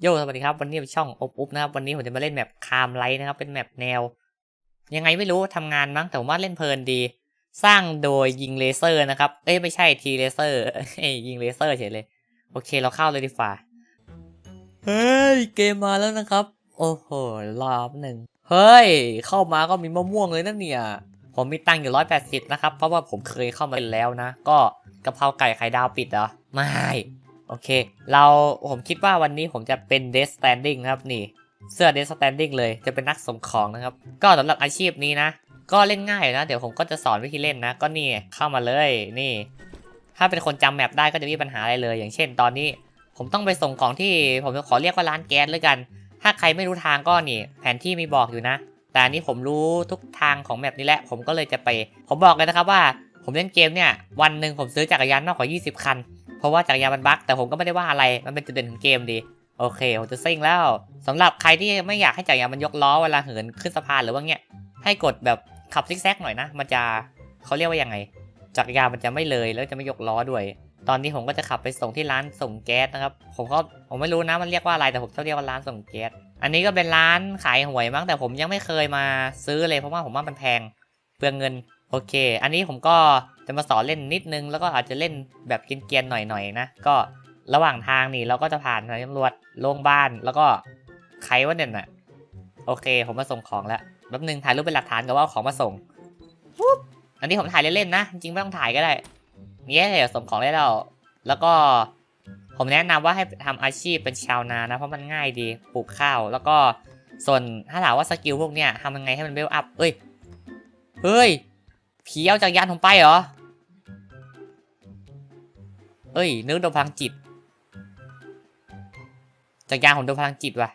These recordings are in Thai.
โยสวัสดีครับ วันนี้เป็นช่องอบอุ๊บนะครับ วันนี้ผมจะมาเล่นแมปคามไลท์นะครับ เป็นแมปแนว ยังไงไม่รู้ทำงานมั้ง แต่ว่าเล่นเพลินดี สร้างโดยยิงเลเซอร์นะครับ เอ้ยไม่ใช่ทีเลเซอร์เอ้ยยิงเลเซอร์เฉยเลย โอเคเราเข้าเลยดีกว่า เฮ้ย เกมมาแล้วนะครับ โอ้โหรอบหนึ่ง เฮ้ย เข้ามาก็มีมะม่วงเลยนะเนี่ย ผมมีตังค์อยู่ร้อยแปดสิบนะครับ เพราะว่าผมเคยเข้ามาเล่นแล้วนะ ก็กะเพราไก่ไข่ดาวปิดเหรอ ไม่ โอเค เราผมคิดว่าวันนี้ผมจะเป็น Death Standing ครับนี่ เสื้อ Death Standing เลยจะเป็นนักส่งของนะครับ ก็สำหรับอาชีพนี้นะ ก็เล่นง่ายนะ เดี๋ยวผมก็จะสอนวิธีเล่นนะ ก็นี่เข้ามาเลยนี่ ถ้าเป็นคนจำแมปได้ก็จะไม่มีปัญหาอะไรเลย อย่างเช่น ตอนนี้ผมต้องไปส่งของที่ผมจะขอเรียกว่าร้านแก๊สเลยกัน ถ้าใครไม่รู้ทางก็นี่ แผนที่มีบอกอยู่นะ แต่อันนี้ผมรู้ทุกทางของแมปนี้แหละ ผมก็เลยจะไป ผมบอกเลยนะครับว่า ผมเล่นเกมเนี่ยวันหนึ่งผมซื้อจักรยานมากกว่า 20 คัน เพราะว่าจักรยานมันบั๊กแต่ผมก็ไม่ได้ว่าอะไรมันเป็นจุดเด่นของเกมดีโอเคผมจะซิ่งแล้วสำหรับใครที่ไม่อยากให้จักรยานมันยกล้อเวลาเหินขึ้นสะพานหรือว่าเงี้ยให้กดแบบขับซิกแซกหน่อยนะ มันจะเขาเรียกว่ายังไง จักรยานมันจะไม่เลยแล้วจะไม่ยกล้อด้วย ตอนนี้ผมก็จะขับไปส่งที่ร้านส่งแก๊สนะครับ ผมก็ผมไม่รู้นะมันเรียกว่าอะไรแต่ผมชอบเรียกว่าร้านส่งแก๊สอันนี้ก็เป็นร้านขายหวยมั้งแต่ผมยังไม่เคยมาซื้อเลยเพราะว่าผมว่ามันแพงเปลืองเงินโอเค อันนี้ผมก็ จะมาสอนเล่นนิดนึงแล้วก็อาจจะเล่นแบบเกียนๆหน่อยๆนะก็ระหว่างทางนี่เราก็จะผ่านตำรวจโรงพยาบาลแล้วก็ใครวะเนี่ยน่ะโอเค ผมมาส่งของแล้วแป๊บนึงถ่ายรูปเป็นหลักฐานกับว่าของมาส่งปุ๊บอันนี้ผมถ่ายเล่นๆนะ จริงไม่ต้องถ่ายก็ได้เนี่ยส่งของได้แล้วแล้วก็ผมแนะนำว่าให้ทำอาชีพเป็นชาวนานะเพราะมันง่ายดีปลูกข้าว แล้วก็ส่วนถ้าถามว่าสกิลพวกเนี้ยทำยังไงให้มันเบลอัพเอ้ยเฮ้ยผีเอาจากรยานผมไปเหรอ เอ้ยนึกโดนพลังจิตจากรยานผมโดนพลังจิตว่ะ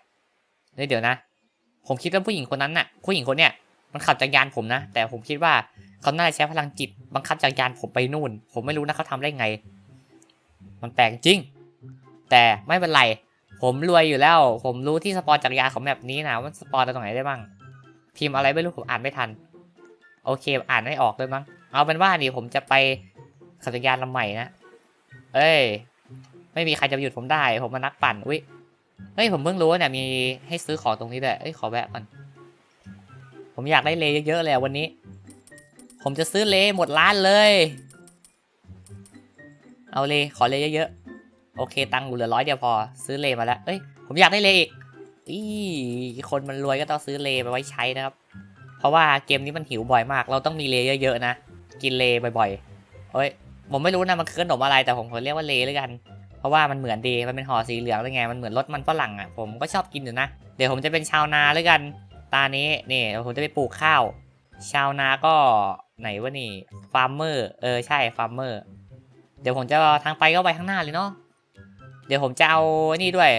เดี๋ยวนะ ผมคิดว่าผู้หญิงคนนั้นน่ะ ผู้หญิงคนเนี้ยมันขับจักรยานผมนะ แต่ผมคิดว่าเขาน่าจะใช้พลังจิต บังคับจักรยานผมไปนู่น ผมไม่รู้นะเขาทำได้ไง มันแปลกจริง แต่ไม่เป็นไร ผมรวยอยู่แล้ว ผมรู้ที่สปอนจักรยานของแบบนี้นะว่าสปอนตรงไหนได้บ้าง พิมพ์อะไรไม่รู้ผมอ่านไม่ทัน โอเค อ่านไม่ออกเลยมั้ง เอาเป็นว่านี่ผมจะไปขับจักรยานลำใหม่นะ เอ้ย ไม่มีใครจะหยุดผมได้ ผมมานักปั่น อุ้ยเฮ้ย ผมเพิ่งรู้ว่าเนี่ยมีให้ซื้อของตรงนี้ด้วยเอ้ย ขอแวะก่อน ผมอยากได้เลเยอะๆเลยวันนี้ ผมจะซื้อเลหมดร้านเลย เอาเลขอเลเยอะๆ โอเค ตังค์กูเหลือร้อยเดียวพอ ซื้อเลมาแล้ว เอ้ย ผมอยากได้เลอีกอีคนมันรวยก็ต้องซื้อเลไปไว้ใช้นะครับ เพราะว่าเกมนี้มันหิวบ่อยมาก เราต้องมีเลเยอะๆนะ กินเลบ่อยๆเฮ้ย ผมไม่รู้นะมันคือขนมอะไรแต่ผมขอเรียกว่าเลแล้วกัน เพราะว่ามันเหมือนดีมันเป็นห่อสีเหลืองเลยไงมันเหมือนรสมันฝรั่งอะผมก็ชอบกินอยู่นะเดี๋ยวผมจะเป็นชาวนาแล้วกัน ตานี้นี่ผมจะไปปลูกข้าว ชาวนาก็ไหนวะนี่ฟาร์มเมอร์เออใช่ฟาร์มเมอร์เดี๋ยวผมจะทางไปก็ไปข้างหน้าเลยเนาะเดี๋ยวผมจะเอานี่ด้วย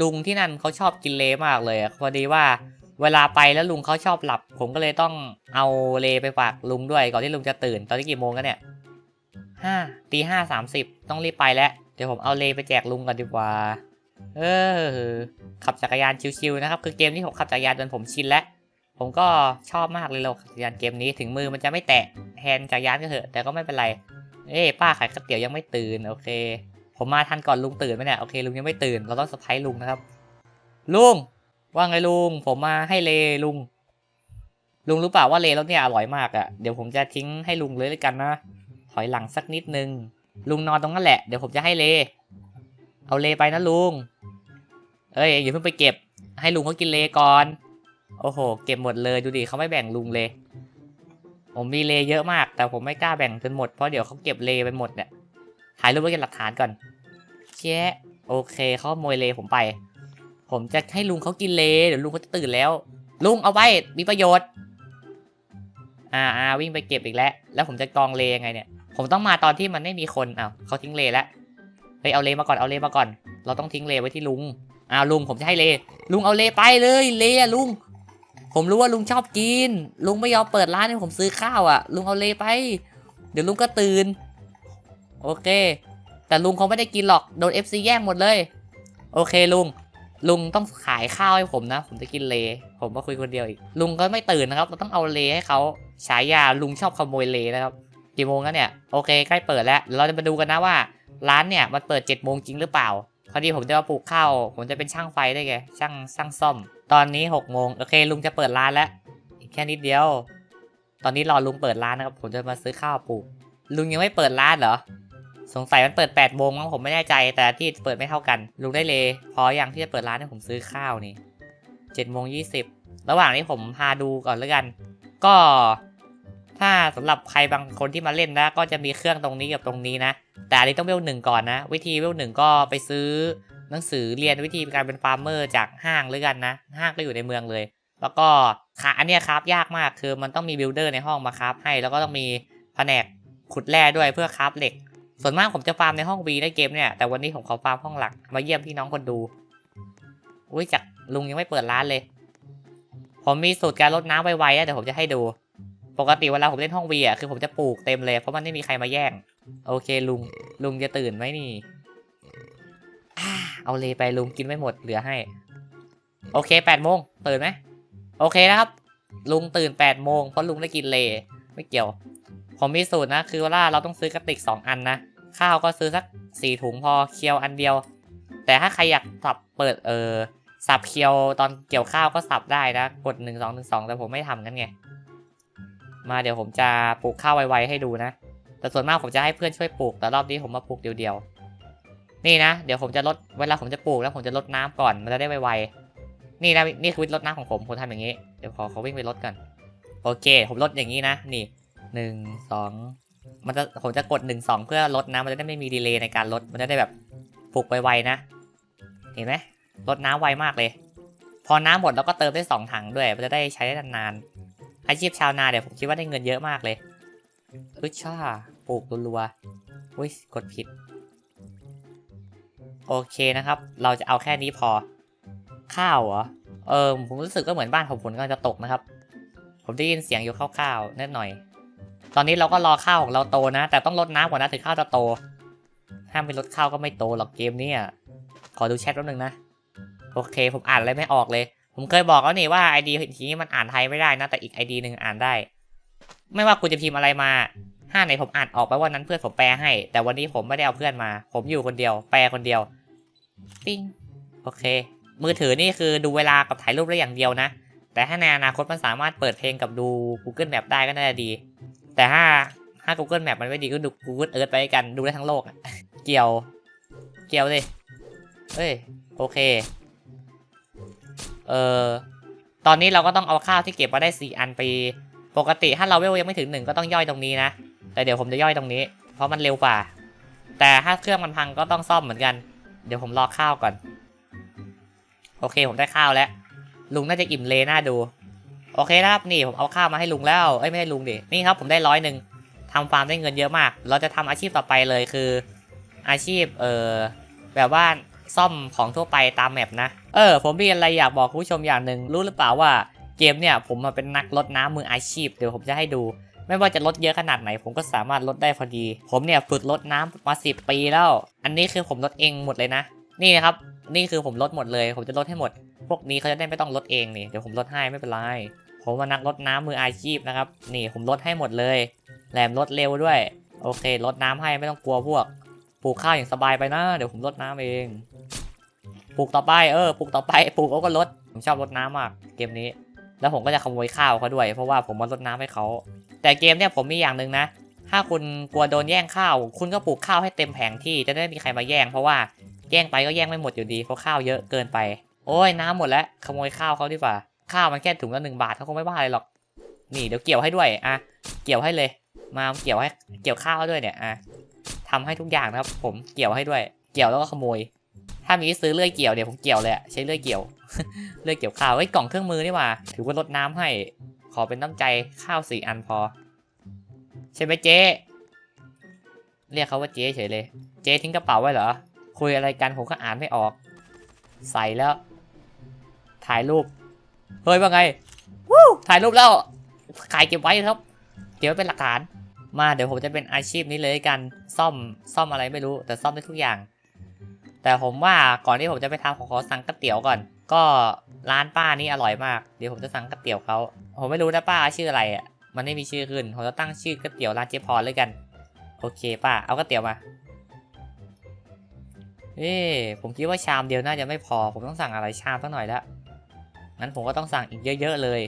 ลุงที่นั่นเขาชอบกินเลมากเลยพอดีว่าเวลาไปแล้วลุงเขาชอบหลับ ผมก็เลยต้องเอาเลไปฝากลุงด้วยก่อนที่ลุงจะตื่น ตอนนี้กี่โมงกันเนี่ย ห้าตีห้าสามสิบต้องรีบไปแล้ว เดี๋ยวผมเอาเลไปแจกลุงก่อนดีกว่า เออ ขับจักรยานชิวๆนะครับ คือเกมที่ผมขับจักรยานจนผมชินแล้ว ผมก็ชอบมากเลยเราจักรยานเกมนี้ถึงมือมันจะไม่แตะแฮนด์จักรยานก็เถอะ แต่ก็ไม่เป็นไร เอ้ป้าขายก๋วยเตี๋ยวยังไม่ตื่น โอเค ผมมาทันก่อนลุงตื่นไหมเนี่ย โอเคลุงยังไม่ตื่น เราต้องสะพายลุงนะครับ ลุง ว่าไงลุง ผมมาให้เลลุง ลุงรู้เปล่าว่าเลแล้วเนี่ยอร่อยมากอะ่ะ เดี๋ยวผมจะทิ้งให้ลุงเลยเลยกันนะ ถอยหลังสักนิดนึง ลุงนอนตรงนั้นแหละ เดี๋ยวผมจะให้เล เอาเลไปนะลุง เอ้ยอย่าเพิ่งไปเก็บ ให้ลุงเขากินเลก่อน โอ้โห เก็บหมดเลยดูดิเขาไม่แบ่งลุงเลย ผมมีเลเยอะมาก แต่ผมไม่กล้าแบ่งจนหมด เพราะเดี๋ยวเขาเก็บเลไปหมดเนี่ย ถ่ายรูปไว้เป็นหลักฐานก่อนแชะโอเคเขาโมยเลผมไป ผมจะให้ลุงเขากินเล เดี๋ยวลุงเขาจะตื่นแล้ว ลุงเอาไว้ มีประโยชน์อ่าอ่าวิ่งไปเก็บอีกแล้ว แล้วผมจะกองเลยังไงเนี่ย ผมต้องมาตอนที่มันไม่มีคนอ้าวเขาทิ้งเลแล้วเฮ้ยเอาเลมาก่อนเอาเลมาก่อน เราต้องทิ้งเลไว้ที่ลุงอ้าวลุงผมจะให้เล ลุงเอาเลไปเลยเลอะลุง ผมรู้ว่าลุงชอบกิน ลุงไม่ยอมเปิดร้านให้ผมซื้อข้าวอะ่ะ ลุงเอาเลไป เดี๋ยวลุงก็ตื่น โอเค แต่ลุงคงไม่ได้กินหรอกโดน FC แย่งหมดเลย โอเคลุงลุงต้องขายข้าวให้ผมนะ ผมจะกินเล ผมมาคุยคนเดียวอีก ลุงก็ไม่ตื่นนะครับ เราต้องเอาเลให้เขาฉายาลุงชอบขโมยเลนะครับ กี่โมงแล้วเนี่ยโอเคใกล้เปิดแล้วเราจะมาดูกันนะว่า ร้านเนี่ยมันเปิด7จ็ดโมงจริงหรือเปล่าพอดีผมจะมาปลูกข้าวผมจะเป็นช่างไฟได้ไงช่างช่างซ่อม ตอนนี้หกโมงโอเคลุงจะเปิดร้านแล้วอีกแค่นิดเดียว ตอนนี้รอลุงเปิดร้านนะครับผมจะมาซื้อข้าวปลูก ลุงยังไม่เปิดร้านเหรอสงสัยมันเปิด8ปดโมงมั้งผมไม่แน่ใจ แต่ที่เปิดไม่เท่ากัน ลุงได้เลย พออย่างที่จะเปิดร้านให้ผมซื้อข้าวนี่เจ็ดโมงยี่สิบระหว่างนี้ผมพาดูก่อนแล้วกัน ก็ ถ้าสำหรับใครบางคนที่มาเล่นนะ ก็จะมีเครื่องตรงนี้กับตรงนี้นะ แต่อันนี้ต้องเวลหนึ่งก่อนนะ วิธีเวลหนึ่งก็ไปซื้อหนังสือเรียนวิธีการเป็นฟาร์มเมอร์จากห้างแล้วกันนะ ห้างก็อยู่ในเมืองเลย แล้วก็ขาอันนี้ครับยากมากคือมันต้องมีบิลดเดอร์ในห้องมาครับให้แล้วก็ต้องมีแผนกขุดแร่ด้วยเพื่อคราฟเหล็ก ส่วนมากผมจะฟาร์มในห้องวีในเกมเนี่ยแต่วันนี้ผมขอฟาร์มห้องหลักมาเยี่ยมพี่น้องคนดูอุ้ยจากลุงยังไม่เปิดร้านเลย ผมมีสูตรการลดน้ำไวๆนะเดี๋ยวผมจะให้ดู ปกติเวลาผมเล่นห้องวีอะคือผมจะปลูกเต็มเลยเพราะมันไม่มีใครมาแย่ง โอเคลุงลุงจะตื่นไหมนี่เอาเลยไปลุงกินไม่หมดเหลือให้ โอเคแปดโมงตื่นไหมโอเคนะครับ ลุงตื่นแปดโมงเพราะลุงได้กินเลไม่เกี่ยว ผมมีสูตรนะ คือว่าเราต้องซื้อกระติกสองอันนะข้าวก็ซื้อสักสี่ถุงพอเคียวอันเดียว แต่ถ้าใครอยากสับเปิดเออสับเคียวตอนเกี่ยวข้าวก็สับได้นะ กดหนึ่งสองหนึ่งสองแต่ผมไม่ทำกันไง มาเดี๋ยวผมจะปลูกข้าวไวๆให้ดูนะ แต่ส่วนมากผมจะให้เพื่อนช่วยปลูก แต่รอบนี้ผมมาปลูกเดียวๆ นี่นะ เดี๋ยวผมจะลด เวลาผมจะปลูกแล้วผมจะลดน้ำก่อน มันจะได้ไวๆ นี่นะ นี่คือวิธีลดน้ำของผม ผมทำอย่างนี้ เดี๋ยวขอเขาวิ่งไปลดกัน โอเค ผมลดอย่างนี้นะ นี่หนึ่งสองมันจะผมจะกดหนึ่งสองเพื่อลดน้ำมันจะได้ไม่มีดีเลย์ในการลด มันจะได้แบบปลูกไวๆนะ เห็นไหมลดน้ำไวมากเลย พอน้ำหมดเราก็เติมได้สองถังด้วย มันจะได้ใช้ได้นาน อาชีพชาวนาเดี๋ยวผมคิดว่าได้เงินเยอะมากเลยอึชช่าปลูกรัวๆอุ้ยกดผิด โอเคนะครับ เราจะเอาแค่นี้พอ ข้าวเหรอ เออผมรู้สึกก็เหมือนบ้านของผมกำลังจะตกนะครับ ผมได้ยินเสียงอยู่คร่าวๆนิดหน่อย ตอนนี้เราก็รอข้าวของเราโตนะ แต่ต้องลดน้ำก่อนนะถึงข้าวจะโตถ้ามไม่ลดข้าวก็ไม่โตหรอกเกมนี้ยขอดูแชทแป๊บนึงนะ โอเค ผมอ่านอะไรไม่ออกเลย ผมเคยบอกแล้วนี่ว่าไอดีทีนี้มันอ่านไทยไม่ได้นะ แต่อีกไอดีหนึ่งอ่านได้ ไม่ว่าคุณจะพิมพ์อะไรมาห้าไหนผมอ่านออกไปว่านั้นเพื่อนผมแปลให้ แต่วันนี้ผมไม่ได้เอาเพื่อนมา ผมอยู่คนเดียว แปลคนเดียว ปิ้งโอเค มือถือนี่คือดูเวลากับถ่ายรูปได้อย่างเดียวนะ แต่ถ้าในอนาคตมันสามารถเปิดเพลงกับดู Google Map ได้ก็น่าจะดี แต่ถ้าถ้า Google Map มันไม่ดีก็ดู Google Earth ไปกันดูได้ทั้งโลก เกี่ยว เกี่ยวเลยเอ้ย โอเค เออตอนนี้เราก็ต้องเอาข้าวที่เก็บมาได้สี่อันไป ปกติถ้าเราเวลยังไม่ถึงหนึ่งก็ต้องย่อยตรงนี้นะ แต่เดี๋ยวผมจะย่อยตรงนี้ เพราะมันเร็วกว่า แต่ถ้าเครื่องมันพังก็ต้องซ่อมเหมือนกัน เดี๋ยวผมรอข้าวก่อน โอเคผมได้ข้าวแล้ว ลุงน่าจะอิ่มเลยน่าดู โอเคนะครับนี่ผมเอาข้าวมาให้ลุงแล้ว เอ้ยไม่ให้ลุงดิ นี่ครับผมได้ร้อยหนึ่งทำฟาร์มได้เงินเยอะมาก เราจะทำอาชีพต่อไปเลยคือ อาชีพเออแบบว่า ซ่อมของทั่วไปตามแมปนะ เออ ผมมีอะไรอยากบอกคุณผู้ชมอย่างหนึ่งรู้หรือเปล่าว่าเกมเนี่ย ผมมาเป็นนักลดน้ำมืออาชีพเดี๋ยวผมจะให้ดู ไม่ว่าจะลดเยอะขนาดไหน ผมก็สามารถลดได้พอดี ผมเนี่ยฝึกลดน้ำมาสิปีแล้ว อันนี้คือผมลดเองหมดเลยนะ นี่นะครับนี่คือผมลดหมดเลย ผมจะลดให้หมด พวกนี้เขาจะได้ไม่ต้องลดเองนี่เดี๋ยวผมลดให้ไม่เป็นไรผมมานักลดน้ำมืออาชีพนะครับ นี่ผมลดให้หมดเลย แหลมลดเร็วด้วย โอเคลดน้ำให้ไม่ต้องกลัวพวก ปลูกข้าวอย่างสบายไปนะ เดี๋ยวผมลดน้ำเอง ปลูกต่อไป เออ ปลูกต่อไป ปลูกเขาก็ลดผมชอบลดน้ำมากเกมนี้ แล้วผมก็จะขโมยข้าวเขาด้วย เพราะว่าผมมาลดน้ำให้เขา แต่เกมเนี่ยผมมีอย่างหนึ่งนะ ถ้าคุณกลัวโดนแย่งข้าว คุณก็ปลูกข้าวให้เต็มแผงที่ จะได้ไม่มีใครมาแย่ง เพราะว่าแย่งไปก็แย่งไม่หมดอยู่ดี เพราะข้าวเยอะเกินไป โอ้ยน้ำหมดแล้ว ขโมยข้าวเขาดีกว่า ข้าวมันแค่ถุงละหนึ่งบาทเขาคงไม่ว่าอะไรหรอก นี่เดี๋ยวเกี่ยวให้ด้วย อะ เกี่ยวให้เลย มาเกี่ยวให้ เกี่ยวข้าวด้วยเนี่ย อะ ทำให้ทุกอย่างนะครับ ผมเกี่ยวให้ด้วย เกี่ยวแล้วก็ขโมย ถ้ามีซื้อเลื่อยเกี่ยวเดี๋ยวผมเกี่ยวเลยใช้เลื่อยเกี่ยว เลื่อยเกี่ยวข้าวเฮ้กล่องเครื่องมือนี่ว่า ถือว่าลดน้ำให้ ขอเป็นน้ำใจข้าวสี่อันพอ ใช่ไหมเจ๊ เรียกเขาว่าเจ๊เฉยเลย เจ๊ทิ้งกระเป๋าไว้เหรอ คุยอะไรกันผมก็อ่านไม่ออก ใส่แล้ว ถ่ายรูป เฮ้ยว่าไงวู้ถ่ายรูปแล้ว ขายเก็บไว้ครับ เก็บไว้เป็นหลักฐาน มาเดี๋ยวผมจะเป็นอาชีพนี้เลยกันซ่อมซ่อมอะไรไม่รู้ แต่ซ่อมได้ทุกอย่าง แต่ผมว่าก่อนที่ผมจะไปทำผมขอสั่งก๋วยเตี๋ยวก่อน ก็ร้านป้านี่อร่อยมาก เดี๋ยวผมจะสั่งก๋วยเตี๋ยวเขาผมไม่รู้นะป้าชื่ออะไรอะมันไม่มีชื่อขึ้นผมจะตั้งชื่อก๋วยเตี๋ยวร้านเจพรเลยกัน โอเคป้าเอาก๋วยเตี๋ยวมาเอ๊ะผมคิดว่าชามเดียวน่าจะไม่พอ ผมต้องสั่งอะไรชามสักหน่อยละงั้นผมก็ต้องสั่งอีกเยอะ ๆ เลย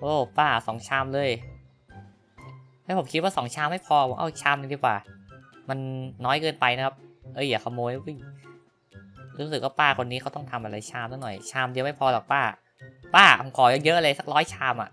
โอ้ป้าสองชามเลยให้ผมคิดว่าสองชามไม่พอผมเอาชามนึงดีกว่า มันน้อยเกินไปนะครับ เอ้ยอย่าขโมยวิ่งรู้สึกว่าป้าคนนี้เขาต้องทำอะไรชามสักหน่อย ชามเดียวไม่พอหรอกป้า ป้าผมขอเยอะๆเลยสักร้อยชามอะ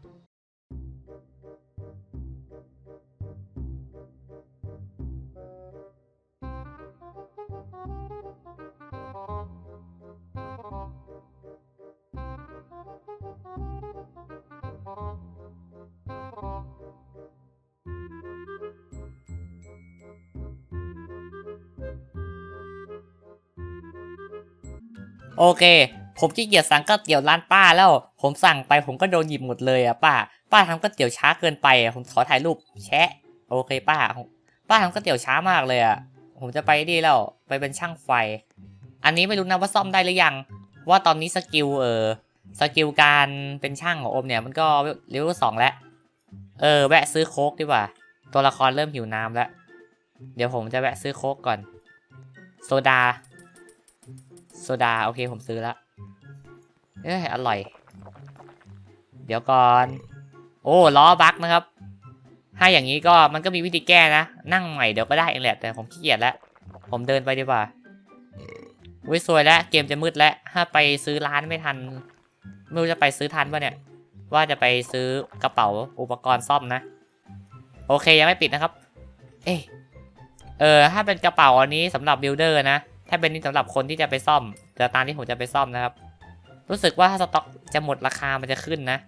โอเค ผมขี้เกียจสั่งก๋วยเตี๋ยวร้านป้าแล้ว ผมสั่งไปผมก็โดนหยิบหมดเลยอะป้า ป้าทำก๋วยเตี๋ยวช้าเกินไปอะผมขอถ่ายรูปแชะ โอเคป้า ป้าทำก๋วยเตี๋ยวช้ามากเลยอะผมจะไปดีแล้ว ไปเป็นช่างไฟ อันนี้ไม่รู้นะว่าซ่อมได้หรือยัง ว่าตอนนี้สกิลเออสกิลการเป็นช่างของโอมเนี่ยมันก็เลเวลสองแล้ว เออแวะซื้อโค้กดีกว่า ตัวละครเริ่มหิวน้ำแล้ว เดี๋ยวผมจะแวะซื้อโค้กก่อน โซดา โซดา โอเคผมซื้อแล้วเอ้ยอร่อย เดี๋ยวก่อน โอ้ล้อบั๊กนะครับ ถ้าอย่างนี้ก็มันก็มีวิธีแก้นะ นั่งใหม่เดี๋ยวก็ได้เองแหละ แต่ผมขี้เกียจแล้ว ผมเดินไปดีกว่าวิสวยแล้วเกมจะมืดแล้ว ถ้าไปซื้อร้านไม่ทัน ไม่รู้จะไปซื้อทันป่ะเนี่ย ว่าจะไปซื้อกระเป๋าอุปกรณ์ซ่อมนะ โอเคยังไม่ปิดนะครับ เอ๊เออถ้าเป็นกระเป๋าอันนี้สำหรับบิลเดอร์นะ ถ้าเป็นนี่สำหรับคนที่จะไปซ่อมจะตามที่ผมจะไปซ่อมนะครับ รู้สึกว่าถ้าสต็อกจะหมดราคามันจะขึ้นนะ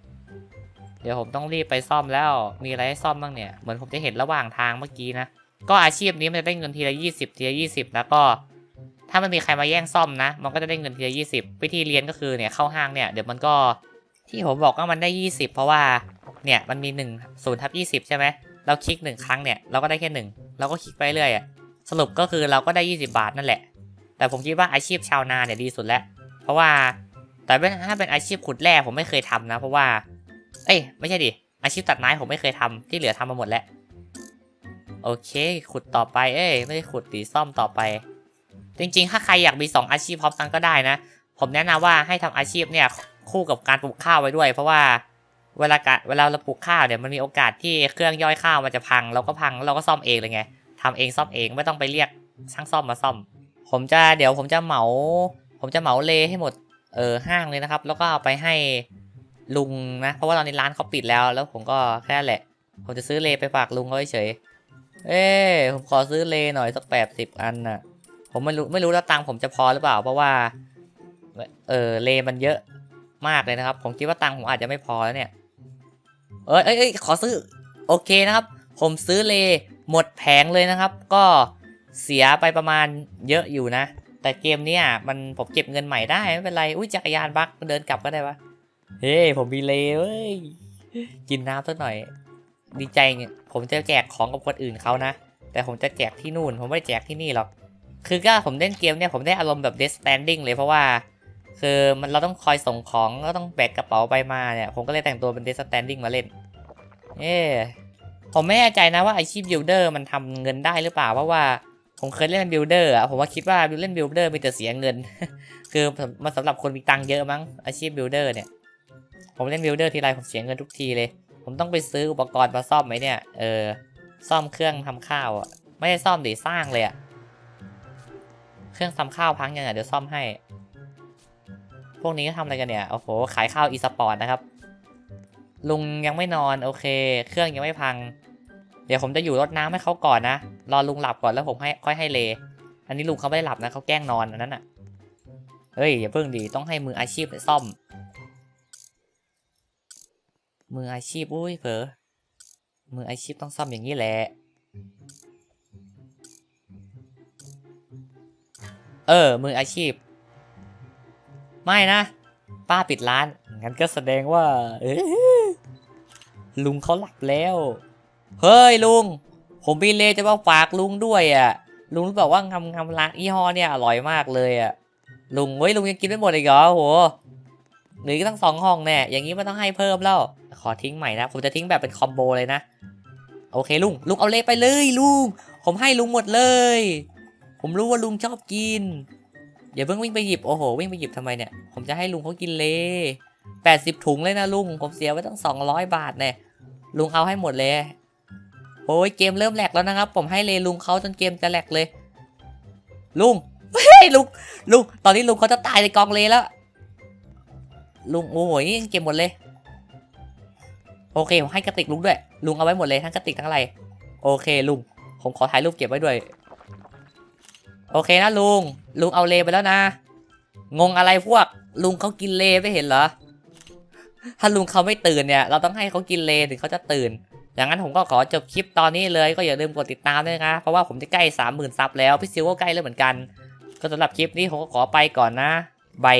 เดี๋ยวผมต้องรีบไปซ่อมแล้วมีอะไรให้ซ่อมบ้างเนี่ยเหมือนผมจะเห็นระหว่างทางเมื่อกี้นะก็อาชีพนี้มันจะได้เงินทีละยี่สิบทีละยี่สิบแล้วก็ ถ้ามันมีใครมาแย่งซ่อมนะ มันก็จะได้เงินทีละยี่สิบวิธีเรียนก็คือเนี่ยเข้าห้างเนี่ยเดี๋ยวมันก็ที่ผมบอกว่ามันได้ยี่สิบเพราะว่าเนี่ยมันมีหนึ่งศูนทับยี่สิบใช่ไหมเราคลิกหนึ่งครั้งเนี่ยเราก็ได้แค่หนึ่งเราก็คลิกไปเรื่อยสรุปก็คือเราก็ได้ยี่สิบาทนั่นแหละ แต่ผมคิดว่าอาชีพชาวนาเนี่ยดีสุดแล้ว เพราะว่าแต่ถ้าเป็นอาชีพขุดแร่ผมไม่เคยทำนะ เพราะว่า เอ้ยไม่ใช่ดิอาชีพตัดไม้ผมไม่เคยทำที่เหลือทำมาหมดแล้วโอเค ขุดต่อไปเอ้ยไม่ได้ขุดตีซ่อมต่อไป จริงๆ ถ้าใครอยากมี 2 อาชีพพร้อมกันก็ได้นะ ผมแนะนำว่าให้ทำอาชีพเนี่ยคู่กับการปลูกข้าวไว้ด้วย เพราะว่าเวลาเวลาเราปลูกข้าวเนี่ยมันมีโอกาสที่เครื่องย่อยข้าวมันจะพังเราก็พังเราก็ซ่อมเองเลยไงทำเองซ่อมเองไม่ต้องไปเรียกช่างซ่อมมาซ่อม ผมจะเดี๋ยวผมจะเหมา ผมจะเหมาเลให้หมดเออห้างเลยนะครับ แล้วก็เอาไปให้ลุงนะ เพราะว่าตอนนี้ร้านเขาปิดแล้ว แล้วผมก็แค่แหละ ผมจะซื้อเลไปฝากลุงเขาเฉยเอ้ผมขอซื้อเลหน่อยสักแปดสิบอันน่ะ ผมไม่รู้ไม่รู้แล้วตังค์ผมจะพอหรือเปล่า เพราะว่า เออเลมันเยอะมากเลยนะครับ ผมคิดว่าตังค์ผมอาจจะไม่พอแล้วเนี่ยเอ้ยเอ้ยเอ้ยขอซื้อ โอเคนะครับ ผมซื้อเลหมดแผงเลยนะครับ ก็ เสียไปประมาณเยอะอยู่นะ แต่เกมนี้มันผมเก็บเงินใหม่ได้ไม่เป็นไร อุ้ยจักรยานบักเดินกลับก็ได้วะ เฮ้ยผมมีเลเว้ย กินน้ำสักหน่อย ดีใจเนี่ยผมจะแจกของกับคนอื่นเขานะ แต่ผมจะแจกที่นู่น ผมไม่แจกที่นี่หรอก คือก็ผมเล่นเกมเนี่ยผมได้อารมณ์แบบ Death Standing เลยเพราะว่าคือมันเราต้องคอยส่งของก็ต้องแบกกระเป๋าไปมาเนี่ย ผมก็เลยแต่งตัวเป็น Death Standing มาเล่น เอ๊ผมไม่แน่ใจนะว่าอาชีพบิลเดอร์มันทำเงินได้หรือเปล่า เพราะว่า ผมเคยเล่นบิลเดอร์อะผมว่าคิดว่าเล่นบิลเดอร์มีแต่เสียเงิน คือมันสำหรับคนมีตังค์เยอะมั้งอาชีพบิลเดอร์เนี่ย ผมเล่นบิลเดอร์ทีไรผมเสียเงินทุกทีเลย ผมต้องไปซื้ออุปกรณ์มาซ่อมไหมเนี่ยเออซ่อมเครื่องทำข้าวอะไม่ได้ซ่อมดิสร้างเลยอะเครื่องทำข้าวพังยังไงเดี๋ยวซ่อมให้ พวกนี้ก็ทำอะไรกันเนี่ยโอ้โหขายข้าวอีสปอร์ตนะครับ ลุงยังไม่นอนโอเค เครื่องยังไม่พัง เดี๋ยวผมจะอยู่รดน้ำให้เขาก่อนนะ รอลุงหลับก่อนแล้วผมให้ค่อยให้เล อันนี้ลุงเขาไม่ได้หลับนะเขาแกล้งนอนอันนั้นอะ เฮ้ยอย่าเพิ่งดีต้องให้มืออาชีพไปซ่อม มืออาชีพอุ้ยเผลอมืออาชีพต้องซ่อมอย่างนี้แหละ เออ มืออาชีพ ไม่นะ ป้าปิดร้าน งั้นก็แสดงว่าลุงเขาหลับแล้ว เฮ้ยลุง ผมมีเลจะมาฝากลุงด้วยอะ ลุงรู้บอกว่างำงำร้านยี่ห้อเนี่ยอร่อยมากเลยอะ ลุงเว้ยลุงยังกินไม่หมดอีกเหรอโหหรือตั้งสองห้องแน่อย่างนี้มันต้องให้เพิ่มแล้วขอทิ้งใหม่นะผมจะทิ้งแบบเป็นคอมโบเลยนะ โอเคลุงลุงเอาเลไปเลยลุง ผมให้ลุงหมดเลย ผมรู้ว่าลุงชอบกินอย่าเพิ่งวิ่งไปหยิบโอ้โหวิ่งไปหยิบทำไมเนี่ยผมจะให้ลุงเขากินเลแปดสิบถุงเลยนะลุง ผมเสียไว้ตั้งสองร้อยบาทเนี่ยลุงเอาให้หมดเลย โอ้ยเกมเริ่มแหลกแล้วนะครับ ผมให้เลลุงเขาจนเกมจะแหลกเลย ลุงเฮ้ยลุงลุงตอนนี้ลุงเขาจะตายในกองเลยแล้ว ลุงโอ้โหนี่เกมหมดเลย โอเคผมให้กระติกลุงด้วย ลุงเอาไว้หมดเลยทั้งกระติกทั้งอะไร โอเคลุง ผมขอถ่ายรูปเก็บไว้ด้วย โอเคนะลุง ลุงเอาเลไปแล้วนะ งงอะไรพวก ลุงเขากินเลไม่เห็นเหรอ ถ้าลุงเขาไม่ตื่นเนี่ย เราต้องให้เขากินเลถึงเขาจะตื่น อย่างนั้นผมก็ขอจบคลิปตอนนี้เลยก็อย่าลืมกดติดตามด้วยนะ เพราะว่าผมจะใกล้สามหมื่นซับแล้ว พี่ซิวก็ใกล้แล้วเหมือนกัน ก็สำหรับคลิปนี้ผมก็ขอไปก่อนนะบาย